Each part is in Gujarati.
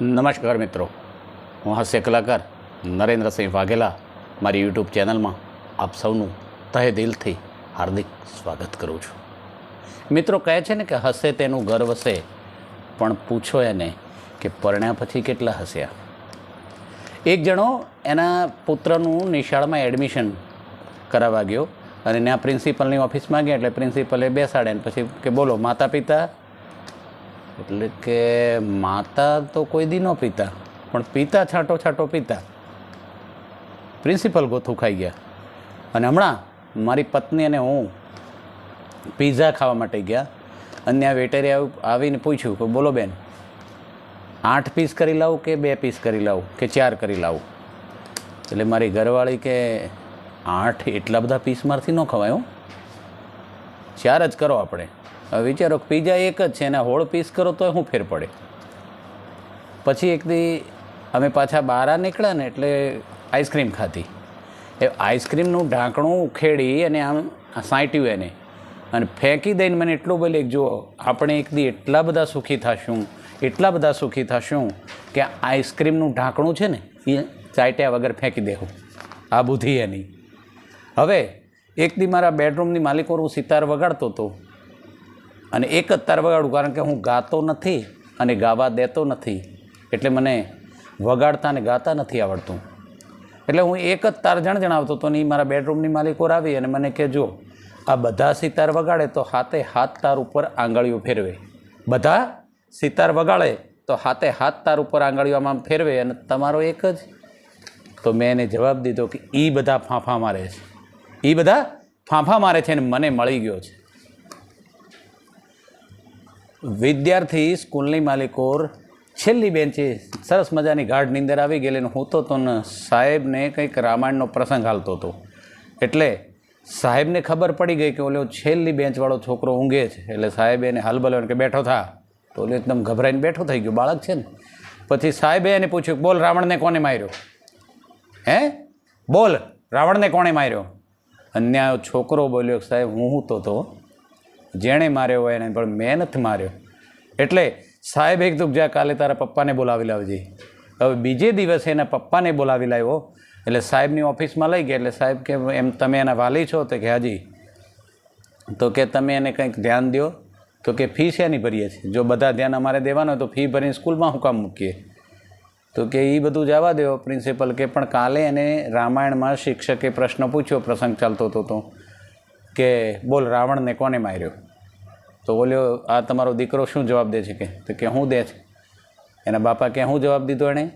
નમસ્કાર મિત્રો. હું હાસ્ય કલાકાર નરેન્દ્રસિંહ વાઘેલા, મારી યુટ્યુબ ચેનલમાં આપ સૌનું તહે દિલથી હાર્દિક સ્વાગત કરું છું. મિત્રો કહે છે ને કે હસે તેનું ઘર વસે પણ પૂછો એને કે પરણ્યા પછી કેટલા હસ્યા એક જણો એના પુત્રનું નિશાળમાં એડમિશન કરાવવા ગયો અને ત્યાં પ્રિન્સિપલની ઓફિસમાં ગયા એટલે પ્રિન્સિપલે બેસાડે પછી કે બોલો માતા પિતા એટલે કે માતા તો કોઈ દી ન પીતા, પણ પીતા છાંટો છાંટો પીતા. પ્રિન્સિપલ ગોથું ખાઈ ગયા. અને હમણાં મારી પત્ની અને હું પીઝા ખાવા માટે ગયા. અને ત્યાં વેટરે આવીને પૂછ્યું કે બોલો બેન, આઠ પીસ કરી લાવું કે બે પીસ કરી લાવું કે ચાર કરી લાવું? એટલે મારી ઘરવાળી કે, આઠ એટલા બધા પીસ મારથી ન ખવાય હું. ચાર જ કરો આપણે. વિચારો કે પીઝા એક જ છે, એના હોળ પીસ કરો તો શું ફેર પડે. પછી એક દી અમે પાછા બહાર નીકળ્યા ને એટલે આઈસ્ક્રીમ ખાધી. એ આઈસ્ક્રીમનું ઢાંકણું ઉખેડી અને આમ સાંટ્યું એને. અને ફેંકી દઈને મને એટલું બોલે જો આપણે એક દી એટલા બધા સુખી થશું, એટલા બધા સુખી થશું કે આઈસ્ક્રીમનું ઢાંકણું છે ને, એ ચાટ્યા વગર ફેંકી દેવું. આ બુદ્ધિ એની. હવે એક દી મારા બેડરૂમની માલિકોનું સિતાર વગાડતો હતો અને એક જ તાર વગાડું કારણ કે હું ગાતો નથી અને ગાવા દેતો નથી. એટલે મને વગાડતા અને ગાતા નથી આવડતું. એટલે હું એક જ તાર જણ જણાવતો હતો ને એ મારા બેડરૂમની માલિકો આવી અને મને કે આ બધા સિતાર વગાડે તો હાથે હાથ તાર ઉપર આંગળીઓ ફેરવે. બધા સિતાર વગાડે તો હાથે હાથ તાર ઉપર આંગળીઓ આમાં ફેરવે અને તમારો એક જ? તો મેં એને જવાબ દીધો કે એ બધા ફાંફા મારે છે. એ બધા ફાંફા મારે છે અને મને મળી ગયો છે. વિદ્યાર્થી સ્કૂલની માલિકોર છેલ્લી બેન્ચે સરસ મજાની ગાઢ નીંદર આવી ગયેલી અને હું તો તો સાહેબને કંઈક રામાયણનો પ્રસંગ હાલતો હતો. એટલે સાહેબને ખબર પડી ગઈ કે ઓલો છેલ્લી બેન્ચવાળો છોકરો ઊંઘે છે. એટલે સાહેબે એને હલબલ્યો કે બેઠો થા. તો ઓલો એકદમ ગભરાઈને બેઠો થઈ ગયો, બાળક છે ને. પછી સાહેબે એને પૂછ્યું, બોલ, રાવણને કોને માર્યો? હે? બોલ, રાવણને કોણે માર્યો? અન્ય છોકરો બોલ્યો સાહેબ હું તો તો જેણે માર્યો હોય એને પણ મેં નથી માર્યો. એટલે સાહેબ એક દુઃખ જા કાલે તારા પપ્પાને બોલાવી લાવજે. હવે બીજે દિવસે એના પપ્પાને બોલાવી લાવ્યો. એટલે સાહેબની ઓફિસમાં લઈ ગયા. એટલે સાહેબ કે એમ તમે એના વાલી છો તો કે હાજી, તો કે તમે એને કંઈક ધ્યાન દો તો કે ફી શેની ભરીએ છીએ? જો બધા ધ્યાન અમારે દેવાનું તો ફી ભરીને સ્કૂલમાં હું કામ મૂકીએ? તો કે એ બધું જવા દો પ્રિન્સિપલ કે પણ કાલે એને રામાયણમાં શિક્ષકે પ્રશ્ન પૂછ્યો, પ્રસંગ ચાલતો હતો તો. કે બોલ રાવણને કોને માર્યો? તો બોલ્યો આ તમારો દીકરો શું જવાબ દે છે કે? તો કે, હું દે છે. એના બાપા કે, હું જવાબ દીધો એણે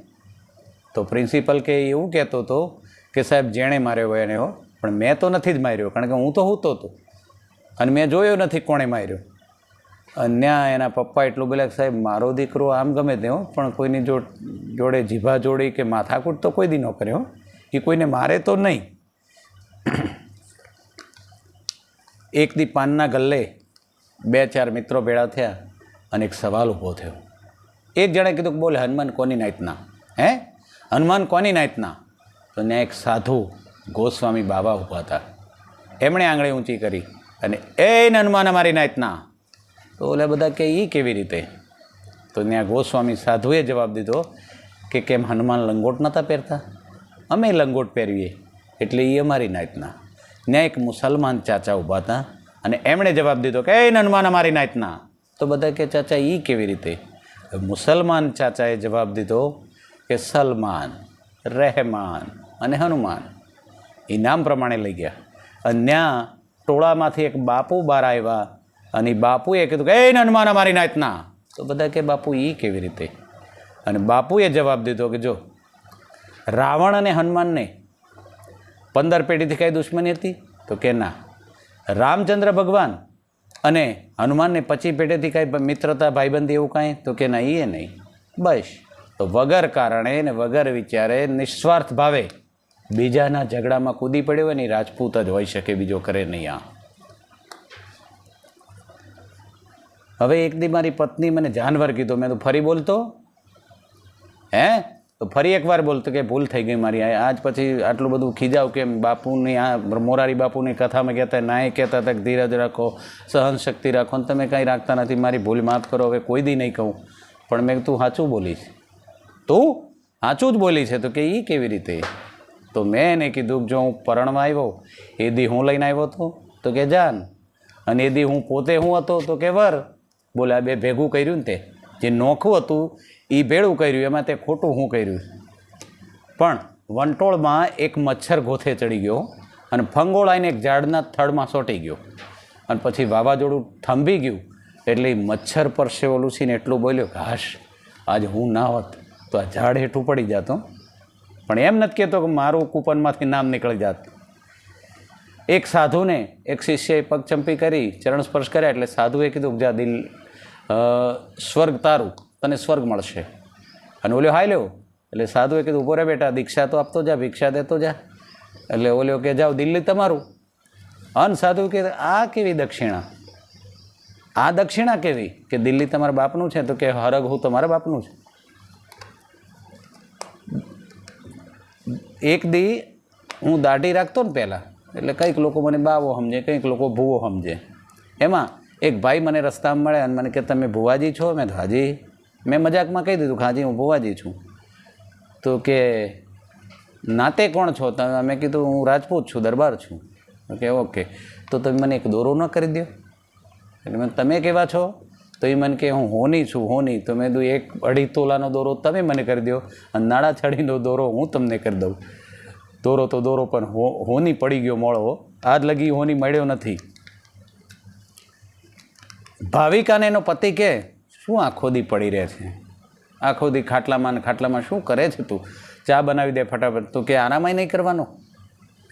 તો પ્રિન્સિપલ કે, એવું કહેતો હતો કે, સાહેબ, જેણે માર્યો એને હો, પણ મેં તો નથી જ માર્યો, કારણ કે હું તો હૂતો હતો. અને મેં જોયો નથી કોણે માર્યો. અન્યા એના પપ્પા એટલું બોલ્યા સાહેબ, મારો દીકરો આમ ગમે તે હો, પણ કોઈની જો, જોડે જીભા જોડી કે માથાકૂટ તો કોઈ દી ન કર્યો એ કોઈને મારે તો નહીં. એક દી પાનના ગલ્લે બે ચાર મિત્રો ભેળા થયા અને એક સવાલ ઊભો થયો. એક જણે કીધું કે બોલે, હનુમાન કોની નાયતના હે? હનુમાન કોની નાયતના તો ત્યાં એક સાધુ ગોસ્વામી બાબા ઊભા હતા. એમણે આંગળી ઊંચી કરી અને, એ હનુમાન અમારી નાયતના તો ઓલે બધા કે એ કેવી રીતે? તો ત્યાં ગોસ્વામી સાધુએ જવાબ દીધો કે, કેમ હનુમાન લંગોટ નહોતા પહેરતા? અમે લંગોટ પહેરીએ, એટલે એ અમારી નાયતના ત્યાં એક મુસલમાન ચાચા ઊભા હતા અને એમણે જવાબ દીધો કે, એ હનુમાન અમારી નાયતના તો બધા કે, ચાચા એ કેવી રીતે? મુસલમાન ચાચાએ જવાબ દીધો કે, સલમાન, રહેમાન અને હનુમાન. એ નામ પ્રમાણે લઈ ગયા. અને ત્યાં ટોળામાંથી એક બાપુ બહાર આવ્યા અને બાપુએ કીધું કે, એ હનુમાન અમારી નાયતના તો બધા કે, બાપુ એ કેવી રીતે? અને બાપુએ જવાબ દીધો કે, જો, રાવણ અને હનુમાનને પંદર પેઢીથી કાંઈ દુશ્મની હતી? તો કે, ના. રામચંદ્ર ભગવાન અને હનુમાનને પછી પેટેથી કાંઈ મિત્રતા, ભાઈબંધી એવું કાંઈ? તો કે ના એ નહીં. બસ. તો વગર કારણે ને વગર વિચારે નિસ્વાર્થ ભાવે બીજાના ઝઘડામાં કૂદી પડ્યો હોય ને રાજપૂત જ હોઈ શકે, બીજો કરે નહીં આ. હવે એક દી મારી પત્ની મને જાનવર કીધો. મેં તો ફરી બોલતો. હે? તો ફરી એકવાર બોલતો કે ભૂલ થઈ ગઈ મારી. આજ પછી આટલું બધું ખીજાવ કેમ? બાપુની આ મોરારી બાપુની કથામાં કહેતા નાય કહેતા હતા કે ધીરજ રાખો સહન શક્તિ રાખો. ને તમે કાંઈ રાખતા નથી, મારી ભૂલ માફ કરો, હવે કોઈ દી નહીં કહું. પણ મેં તું સાચું બોલીશ. તું સાચું જ બોલી છે તો કે એ કેવી રીતે? તો મેં એને કીધું જો હું પરણમાં આવ્યો, એ દી હું લઈને આવ્યો હતો. તો કે જાન. અને એ દી હું પોતે હું હતો. તો કે વર. બોલે, આ બે ભેગું કર્યું ને તે. જે નોખું હતું એ ભેળું કર્યું, એમાં તે ખોટું હું કર્યું? પણ વંટોળમાં એક મચ્છર ગોથે ચડી ગયો અને ફંગોળાઈને એક ઝાડના થડમાં સોટી ગયો. અને પછી વાવાઝોડું થંભી ગયું, એટલે મચ્છર પરસેવો છે ઓલું છે ને એટલું બોલ્યો કે, હાશ, આજે હું ના હોત તો આ ઝાડ હેઠું પડી જાતો પણ એમ નથી કહેતો કે મારું કૂપનમાંથી નામ નીકળી જાત. એક સાધુને એક શિષ્યએ પગચંપી કરી, ચરણ સ્પર્શ કર્યા, એટલે સાધુએ કીધું જા દિલ સ્વર્ગ તારું. તને સ્વર્ગ મળશે. અને ઓલ્યો હાય લ્યો. એટલે સાધુએ કીધું, ઊભો રે બેટા, દીક્ષા તો આપતો જા, ભિક્ષા દેતો જા. એટલે ઓલ્યો કે, જાઓ, દિલ્હી તમારું. અન સાધુ કે, આ કેવી દક્ષિણા? આ દક્ષિણા કેવી? કે દિલ્હી તમારા બાપનું છે? તો કે, હરગ, હું તમારા બાપનું છે. એક દી હું દાઢી રાખતો ને પહેલાં, એટલે કંઈક લોકો મને બાવો સમજે, કંઈક લોકો ભૂવો સમજે. એમાં એક ભાઈ મને રસ્તામાં મળે અને મને કે, તમે ભુવાજી છો? મેં હાજી. મેં મજાકમાં કહી દીધું હાજી હું ભુવાજી છું. તો કે, નાતે કોણ છો? તમે મેં કીધું, હું રાજપૂત છું, દરબાર છું. Okay okay. તો તમે મને એક દોરો ન કરી દો એટલે મેં તમે કેવા છો? તો એ મને કે, હું હોની છું, હોની. તો મેં કીધું, એક અઢી તોલાનો દોરો તમે મને કરી દો અને નાળા છડીનો દોરો હું તમને કરી દઉં. દોરો તો દોરો, પણ હો, હોની પડી ગયો મોળો. આજ લગી હોની મળ્યો નથી. ભાવિકાને એનો પતિ કે શું આખો દી પડી રહે છે? આખો દી ખાટલામાં ને ખાટલામાં શું કરે છે તું? ચા બનાવી દે ફટાફટ. તું કે આરામય નહીં કરવાનો?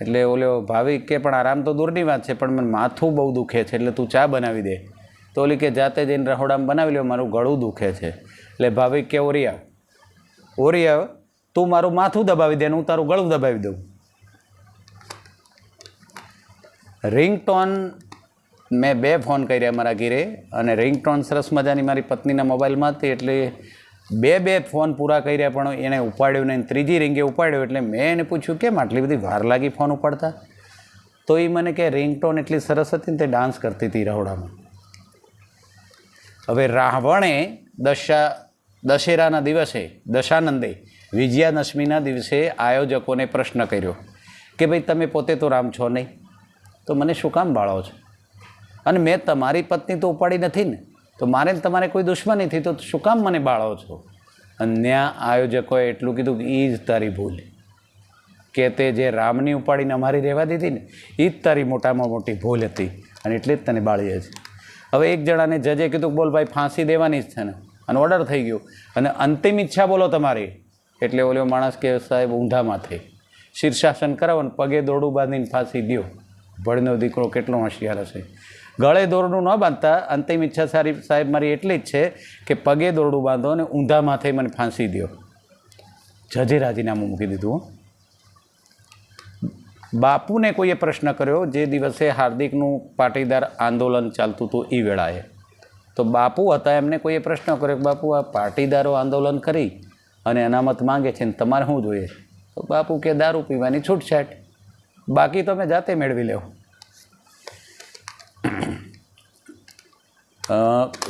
એટલે ઓલો ભાવિક કે પણ આરામ તો દૂરની વાત છે, પણ મને માથું બહુ દુખે છે, એટલે તું ચા બનાવી દે. તો ઓલી કે જાતે જઈને રહોડામાં બનાવી લો મારું ગળું દુખે છે. એટલે ભાવિક કે ઓરી આવ. ઓરી આવ, તું મારું માથું દબાવી દે હું તારું ગળું દબાવી દઉં. રિંગટોન મેં બે ફોન કર્યા મારા ઘીરે અને રિંગટોન સરસ મજાની મારી પત્નીના મોબાઈલમાં હતી એટલે બે બે ફોન પૂરા કર્યા, પણ એણે ઉપાડ્યો નહીં. ત્રીજી રિંગે ઉપાડ્યો એટલે મેં એને પૂછ્યું, કેમ આટલી બધી વાર લાગી ફોન ઉપાડતા? તો એ મને કે, રિંગટોન એટલી સરસ હતી ને તે ડાન્સ કરતી હતી રહોડામાં હવે રાવણે દશા, દશેરાના દિવસે, દશાનંદે, વિજયાદશમીના દિવસે આયોજકોને પ્રશ્ન કર્યો કે, ભાઈ, તમે પોતે તો રામ છો નહીં? તો મને શું કામ બાળો છો? અને મેં તમારી પત્ની તો ઉપાડી નથી ને. તો મારે તમારે કોઈ દુશ્મની તો શું કામ મને બાળો છો? અને ત્યાં આયોજકોએ એટલું કીધું કે એ જ તારી ભૂલ. કે તે જે રામની ઉપાડીને અમારી રહેવા દીધી ને એ જ તારી મોટામાં મોટી ભૂલ હતી. અને એટલે જ તને બાળીએ છે. હવે એક જણાને જજે કીધું બોલ ભાઈ, ફાંસી દેવાની જ છે ને. અને ઓર્ડર થઈ ગયો. અને અંતિમ ઈચ્છા બોલો તમારી. એટલે ઓલો માણસ કે સાહેબ ઊંધામાં થઈ શીર્ષાસન કરાવો ને પગે દોડું બાંધીને ફાંસી દ્યો. ભળનો દીકરો કેટલો હોશિયાર હશે. ગળે દોરડું ન બાંધતા. અંતિમ ઈચ્છા સારી સાહેબ મારી એટલી જ છે કે પગે દોરડું બાંધો અને ઊંધા માથે મને ફાંસી દ્યો. જજે રાજીનામું મૂકી દીધું. બાપુને કોઈએ પ્રશ્ન કર્યો, જે દિવસે હાર્દિકનું પાટીદાર આંદોલન ચાલતું હતું એ વેળાએ. તો બાપુ હતા એમને કોઈએ પ્રશ્ન કર્યો કે, બાપુ, આ પાટીદારો આંદોલન કરી અને અનામત માંગે છે ને તમારે શું જોઈએ? તો બાપુ કે, દારૂ પીવાની છૂટછાટ. બાકી તમે જાતે મેળવી લેવો.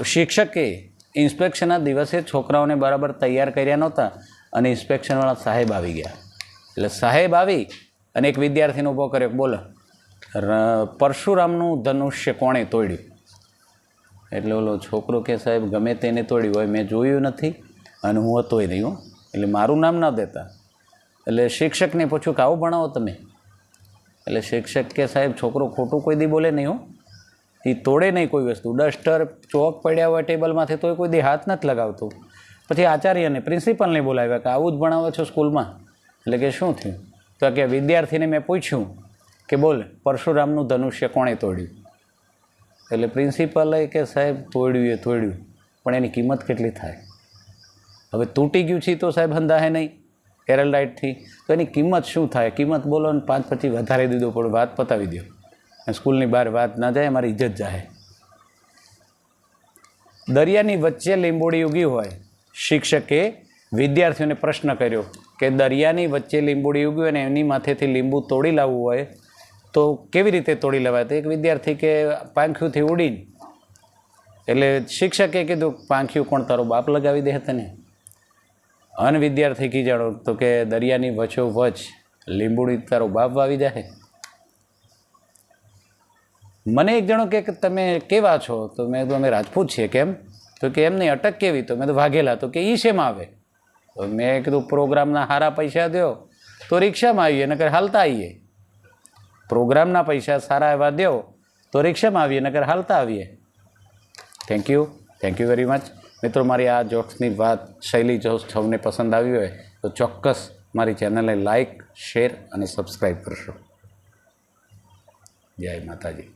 શિક્ષકે ઇન્સ્પેક્શનના દિવસે છોકરાઓને બરાબર તૈયાર કર્યા નહોતા અને ઇન્સ્પેક્શનવાળા સાહેબ આવી ગયા. એટલે સાહેબ આવી અને એક વિદ્યાર્થીને ઊભો કર્યો, બોલો પરશુરામનું ધનુષ્ય કોણે તોડ્યું? એટલે ઓલો છોકરો કે, સાહેબ, ગમે તેને તોડ્યું હોય, મેં જોયું નથી અને હું હતોય નહીં હો, એટલે મારું નામ ન દેતા. એટલે શિક્ષકને પૂછ્યું કે આવું ભણાવો તમે? એટલે શિક્ષક કે, સાહેબ, છોકરો ખોટું કોઈ દી બોલે નહીં હો એ તોડે નહીં કોઈ વસ્તુ. ડસ્ટર, ચોક પડ્યા હોય ટેબલમાંથી તોય કોઈ દે હાથ નથી લગાવતું. પછી આચાર્યને પ્રિન્સિપલને બોલાવ્યા કે આવું જ ભણાવો છો સ્કૂલમાં? એટલે કે શું થયું? તો કે વિદ્યાર્થીને મેં પૂછ્યું કે બોલ, પરશુરામનું ધનુષ્ય કોણે તોડ્યું? એટલે પ્રિન્સિપલે કે સાહેબ, તોડ્યું એ તોડ્યું, પણ એની કિંમત કેટલી થાય? હવે તૂટી ગયું છે તો સાહેબ હંધાહે નહીં એરલડાઇટથી તો એની કિંમત શું થાય? કિંમત બોલો ને પાંચ પછી વધારે દીધો પણ વાત પતાવી દો સ્કૂલની બહાર વાત ના જાય અમારી ઇજ્જત જાય દરિયાની વચ્ચે લીંબોડી ઉગી હોય, શિક્ષકે વિદ્યાર્થીઓને પ્રશ્ન કર્યો કે દરિયાની વચ્ચે લીંબોડી ઉગી અને એની માથેથી લીંબુ તોડી લાવવું હોય, તો કેવી રીતે તોડી લેવાય? તો એક વિદ્યાર્થી કે પાંખ્યુંથી ઉડીને. એટલે શિક્ષકે કીધું પાંખ્યું કોણ તારો બાપ લગાવી દે તને? અન વિદ્યાર્થી કી જાણો તો કે, દરિયાની વચ્ચો વચ લીંબુડી તારો બાપ વાવી જાય મને એક જણો કે તમે કેવા છો? તો મેં કીધું, અમે રાજપૂત છીએ. કેમ? તો કે એમ નહીં અટક કેવી? તો મેં તો વાઘેલા. તો કે, ઈ શેમાં આવે? તો મેં કીધું, પ્રોગ્રામના સારા પૈસા દો તો રિક્ષામાં આવીએ, નકર હાલતા આવીએ. પ્રોગ્રામના પૈસા સારા એવા દો તો રિક્ષામાં આવીએ, નકર હાલતા આવીએ. Thank you thank you very much મિત્રો, મારી આ જોક્સની વાત, શૈલી જો સૌને પસંદ આવી હોય, તો ચોક્કસ મારી ચેનલને લાઇક શેર અને સબસ્ક્રાઈબ કરશો. જય માતાજી.